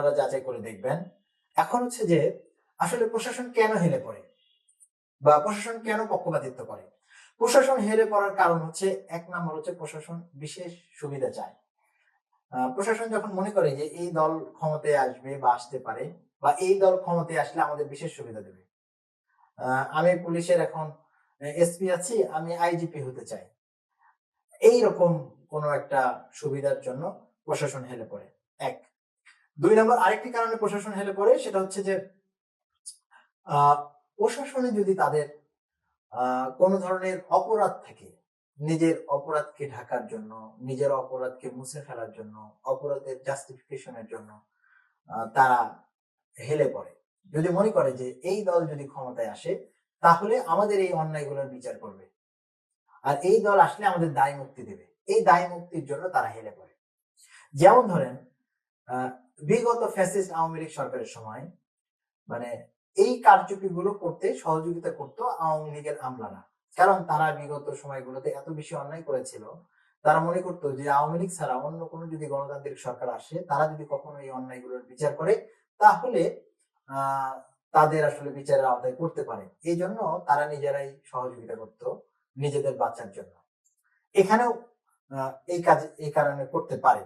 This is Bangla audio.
আপনারা যাচাই করে দেখবেন। এখন হচ্ছে যে, আসলে প্রশাসন কেন হেলে পড়ে? বা প্রশাসন কেন পক্ষপাতিত্ব করে? প্রশাসন হেলে পড়ার কারণ হচ্ছে, এক নম্বর হচ্ছে প্রশাসন বিশেষ সুবিধা চায়। প্রশাসন যখন মনে করে যে, এই দল ক্ষমতায় আসবে বা আসতে পারে, বা এই দল ক্ষমতায় আসলে আমাদের বিশেষ সুবিধা দেবে। আমি পুলিশের এখন এসপি আছি, আমি আইজিপি হতে চাই। এই রকম কোন একটা সুবিধার জন্য প্রশাসন হেলে পড়ে। এক। দুই নম্বর আরেকটি কারণে প্রশাসন হেলে পড়ে, সেটা হচ্ছে যে প্রশাসনে যদি তাদের কোনো ধরনের অপরাধ থাকে, নিজের অপরাধকে ঢাকার জন্য, নিজের অপরাধকে মুছে ফেলার জন্য, অপরাধের জাস্টিফিকেশনের জন্য তারা হেলে পড়ে। যদি মনে করে যে, এই দল যদি ক্ষমতায় আসে, তাহলে আমাদের এই অন্যায়গুলোর বিচার করবে। আর এই দল আসলে আমাদের দায় মুক্তি দেবে। এই দায় মুক্তির জন্য তারা হেলে পড়ে। যেমন ধরেন বিগত ফ্যাসিস্ট আওয়ামী লীগ সরকারের সময় মানে এই কারচুপিগুলো করতে, সহযোগিতা করতো আওয়ামী লীগের আমলারা। কারণ তারা বিগত সময়গুলোতে এত বেশি অন্যায় করেছিল। তারা মনে করতো যে আওয়ামী লীগ ছাড়া অন্য কোনো যদি গণতান্ত্রিক সরকার আসে, তারা যদি কখনো এই অন্যায়গুলোর বিচার করে, তাহলে তাদের আসলে বিচারের আওতায় করতে পারে। এই জন্য তারা নিজেরাই সহযোগিতা করত নিজেদের বাঁচার জন্য। এখানেও এই কাজ, এই কারণে করতে পারে।